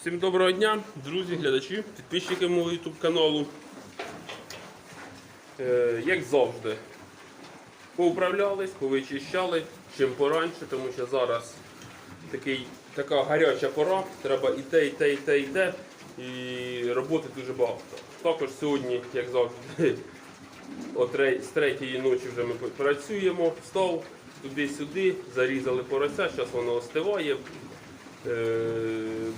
Всім доброго дня, друзі, глядачі, підписчики мого YouTube каналу. Е, як завжди, поуправлялись, повичищали чим пораньше, тому що зараз такий, така гаряча пора, треба і те, і те, і те, і те, і роботи дуже багато. Також сьогодні, як завжди, о тре- з третьої ночі вже ми працюємо, встав туди-сюди, зарізали порося, зараз воно остиває. Е,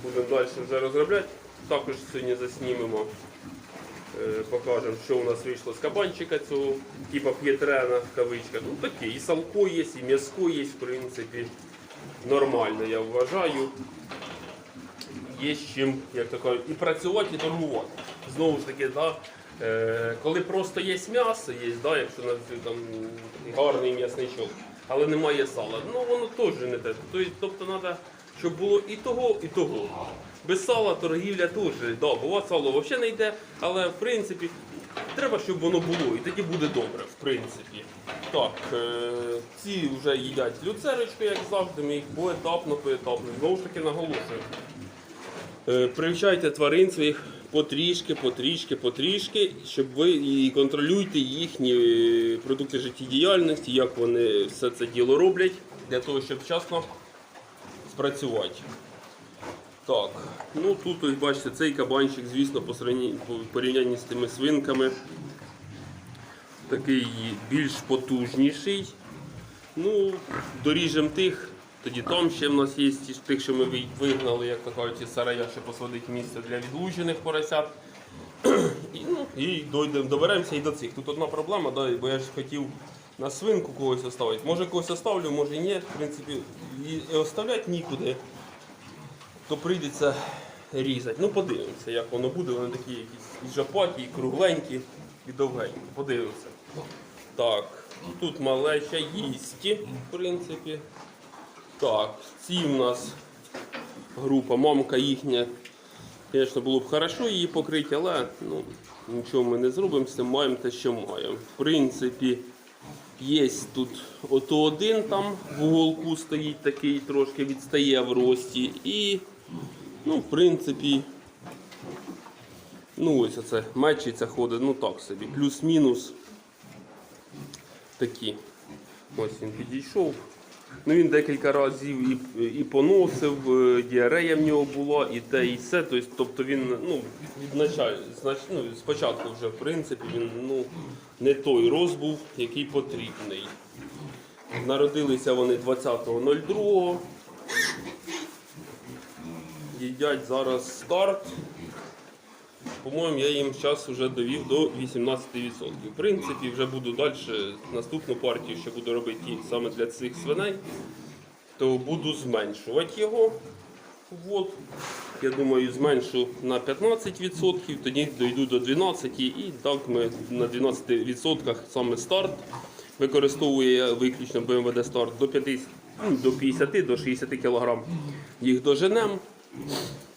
Будемо далі вже розробляти. Також сьогодні заснімемо, е, покажемо, що у нас вийшло з кабанчика цього, типа п'єтрена в кавичках. Ну таке, і салко є, і м'яско є, в принципі, нормально, я вважаю. Є з чим, як кажуть, і працювати, і торгувати. Знову ж таки, да, е, коли просто є м'ясо, є, да, якщо там гарний м'ясничок, але немає сала, ну воно теж не те. Тобто, Тобто треба, щоб було і того, і того. Без сала торгівля теж, да, бува сало взагалі не йде, але в принципі треба, щоб воно було, і тоді буде добре, в принципі. Так, е, ці вже їдять люцерочку, як завжди, ми їх поетапно, поетапно. Знову ж таки наголошую. Е, Привчайте тварин своїх потрішки, потрішки, потрішки, щоб ви і контролюйте їхні е, продукти життєдіяльності, як вони все це діло роблять, для того, щоб вчасно спрацювати. Так, ну тут ось бачите, цей кабанчик, звісно, по порівнянні з тими свинками, такий більш потужніший. Ну, доріжемо тих. Тоді там ще в нас є тих, що ми вигнали, як то кажуть, сарая, ще посадити місце для відлучених поросят. І, ну, і доберемося і до цих. Тут одна проблема, да, бо я ж хотів на свинку когось оставити. Може когось оставлю, може ні. В принципі, і, оставляти нікуди, то прийдеться різати. Ну, подивимося, як воно буде. Вони такі якісь і жопаті, і кругленькі, і довгенькі. Подивимося. Так, тут малеча їсті, в принципі. Так, ці в нас група, мамка їхня. Звісно, було б хорошо її покрити, але ну, нічого ми не зробимо маємо те, що маємо. В принципі, є тут ото один там в уголку стоїть такий, трошки відстає в рості. І, ну, в принципі, ну ось оце мечиться ходить, ну так собі, плюс-мінус такі. Ось він підійшов. Ну, він декілька разів і, і поносив, е, діарея в нього була, і те, і все. Тобто, тобто він ну, від знач, ну, спочатку вже в принципі він ну, не той роз був, який потрібний. Народилися вони 20.02. Їдять зараз старт. По-моєму, я їм зараз вже довів до 18%. В принципі, вже буду далі наступну партію, що буду робити саме для цих свиней, то буду зменшувати його. От. Я думаю, зменшу на 15%, тоді дойду до 12% і так ми на 12% саме старт. Використовую виключно БМВД старт до 50, ну, до 50 до 60 кг. Їх доженемо.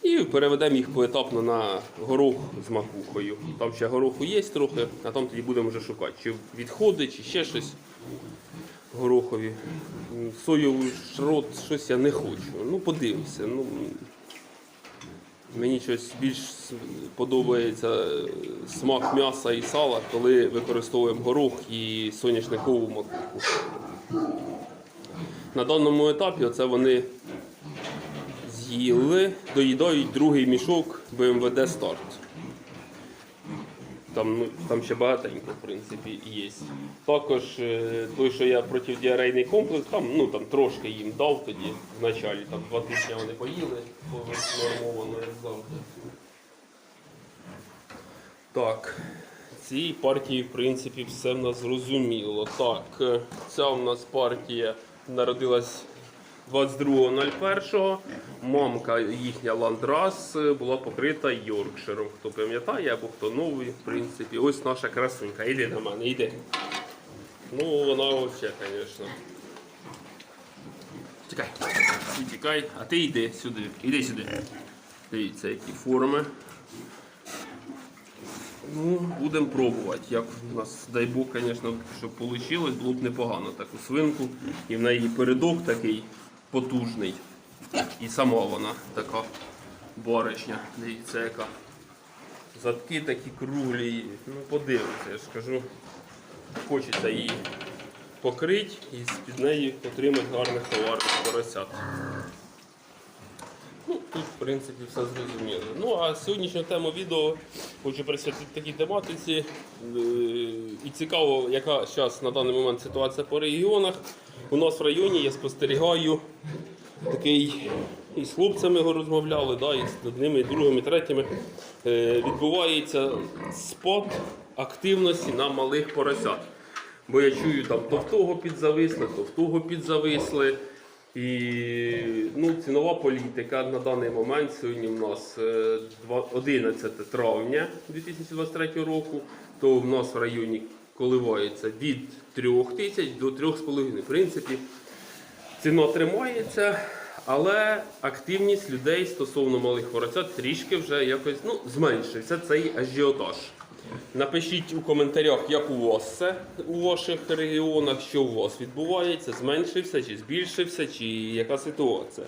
І переведемо їх поетапно на горох з макухою. Там ще гороху є трохи, а там тоді будемо вже шукати, чи відходи, чи ще щось горохові. М, Соєвий шрот, щось я не хочу. Ну, подивимося. Ну, мені щось більш подобається е, смак м'яса і сала, коли використовуємо горох і соняшникову макуху. На даному етапі оце вони з'їли, доїдають другий мішок БМВД старт. Там, ну, там ще багатенько, в принципі, є. Також е, той, що я протидіарейний комплекс, там, ну, там трошки їм дав тоді в началі, там два тижні вони поїли, нормовано, як завжди. Так, цій партії, в принципі, все в нас зрозуміло. Так, е, ця в нас партія народилась 22.01. Мамка їхня ландрас е, була покрита Йоркширом. Хто пам'ятає або хто новий, в принципі. Ось наша красунька. Іди до мене, йди. Ну, вона взагалі, звісно. Тікай. Тікай, а ти йди сюди. Іди сюди. Дивіться, які форми. Ну, будемо пробувати. Як у нас, дай Бог, звісно, щоб вийшло, було б непогано таку свинку. І в неї передок такий потужний. І сама вона така баришня. Дивіться, яка. Задки такі круглі. Ну, подивимося, я ж кажу. Хочеться її покрити і з-під неї отримати гарних товарних поросят. Ну, тут, в принципі, все зрозуміло. Ну, а сьогоднішню тему відео хочу присвятити такій тематиці. Е, І цікаво, яка зараз на даний момент ситуація по регіонах. У нас в районі я спостерігаю такий і з хлопцями розмовляли, да, і з одними, і другими, і третіми. Е, відбувається спад активності на малих поросят. Бо я чую, там то в того підзависли, то в того підзависли. І ну, цінова політика на даний момент сьогодні у нас е, 11 травня 2023 року, то в нас в районі коливається від 3 тисяч до 3,5. В принципі, ціна тримається, але активність людей стосовно малих поросят трішки вже якось ну, зменшився цей ажіотаж. Напишіть у коментарях, як у вас це у ваших регіонах, що у вас відбувається, зменшився чи збільшився, чи яка ситуація.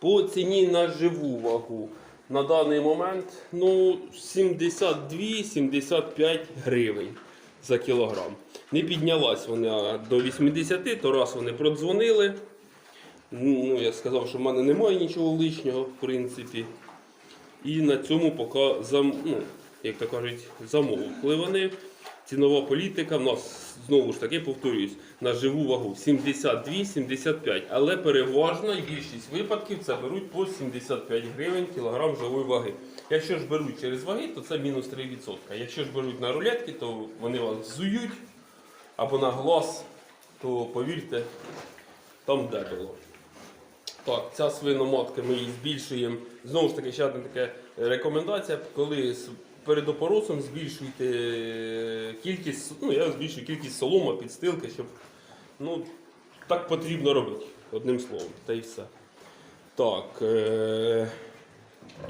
По ціні на живу вагу на даний момент ну, 72-75 гривень за кілограм. Не піднялась вона до 80, то раз вони продзвонили. Ну, я сказав, що в мене немає нічого лишнього, в принципі. І на цьому поки зам, ну, як то кажуть, замовкли вони. Цінова політика в нас знову ж таки повторюсь на живу вагу 72-75, але переважно більшість випадків це беруть по 75 гривень кілограм живої ваги. Якщо ж беруть через ваги, то це мінус 3%. Якщо ж беруть на рулетки, то вони вас зують або на глаз, то повірте, там дебело. Так, ця свиноматка ми її збільшуємо. Знову ж таки, ще одна така рекомендація, коли перед опоросом збільшуйте е, кількість, ну я збільшую кількість солома, підстилки, щоб ну, так потрібно робити, одним словом, та й все. Так, е-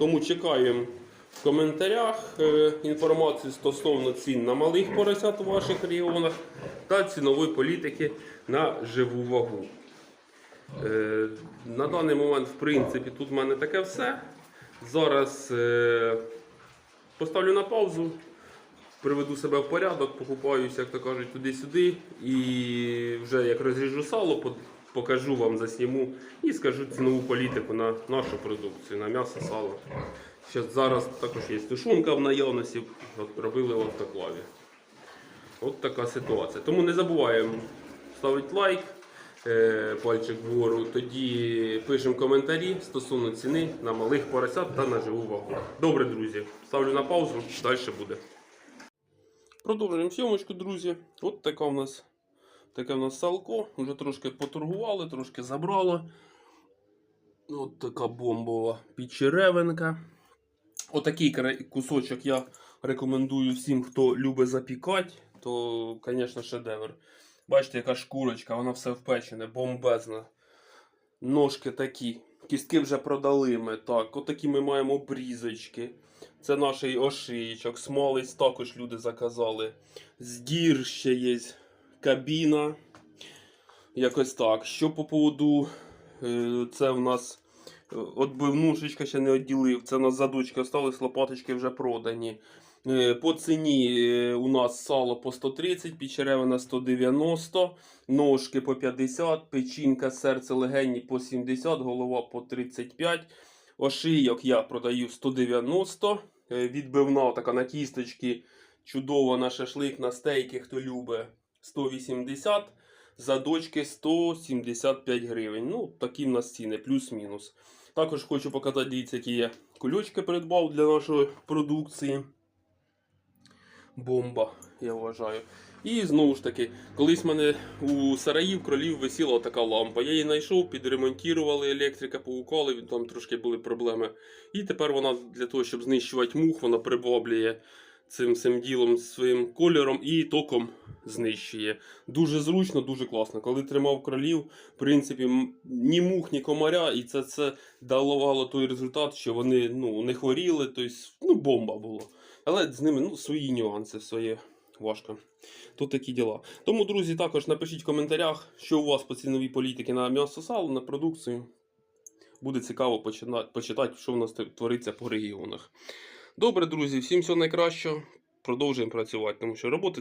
тому чекаємо в коментарях е, інформацію стосовно цін на малих поросят у ваших регіонах та цінової політики на живу вагу. Е, На даний момент, в принципі, тут в мене таке все. Зараз е, поставлю на паузу, приведу себе в порядок, покупаюся, як то кажуть, туди-сюди. І вже як розріжу сало, покажу вам, засніму і скажу цінову політику на нашу продукцію, на м'ясо, сало. Ще зараз також є тушунка в наявності, робили в автоклаві. От така ситуація. Тому не забуваємо ставити лайк, е, пальчик вгору. Тоді пишемо коментарі стосовно ціни на малих поросят та на живу вагу. Добре, друзі. Ставлю на паузу, далі буде. Продовжуємо зйомочку, друзі. От така в нас таке в нас салко. Вже трошки поторгували, трошки забрало. От така бомбова підчеревинка. Отакий кусочок я рекомендую всім, хто любить запікати, то, звісно, шедевр. Бачите, яка шкурочка, вона все впечене, бомбезна. Ножки такі. Кістки вже продали ми. Так, отакі ми маємо обрізочки. Це наш ошиєчок. Смалець також люди заказали. Здір ще є. Кабіна. Якось так. Що по поводу, е, це в нас е, отбивнушечка ще не відділив. Це у нас задучки остались, лопаточки вже продані. Е, По ціні у нас сало по 130, підчеревина 190, ножки по 50, печінка, серце, легені по 70, голова по 35. Ошийок я продаю 190. Е, Відбивна така на кісточки. Чудово на шашлик, на стейки, хто любить 180. Задочки 175 гривень. Ну, такі в нас ціни, плюс-мінус. Також хочу показати, дивіться, які я кульочки придбав для нашої продукції. Бомба, я вважаю. І знову ж таки, колись в мене у сараї в кролів висіла така лампа. Я її знайшов, підремонтували, електрика поукали, там трошки були проблеми. І тепер вона для того, щоб знищувати мух, вона прибаблює цим, цим ділом своїм кольором і током знищує. Дуже зручно, дуже класно. Коли тримав кролів, в принципі, ні мух, ні комаря, і це, це давало той результат, що вони ну, не хворіли, тобто, ну, бомба було. Але з ними ну, свої нюанси, своє важко. Тут такі діла. Тому, друзі, також напишіть в коментарях, що у вас по ціновій політиці на м'ясо сало, на продукцію. буде цікаво почитати, що в нас твориться по регіонах. Добре, друзі, всім всього найкращого. Продовжуємо працювати, тому що роботи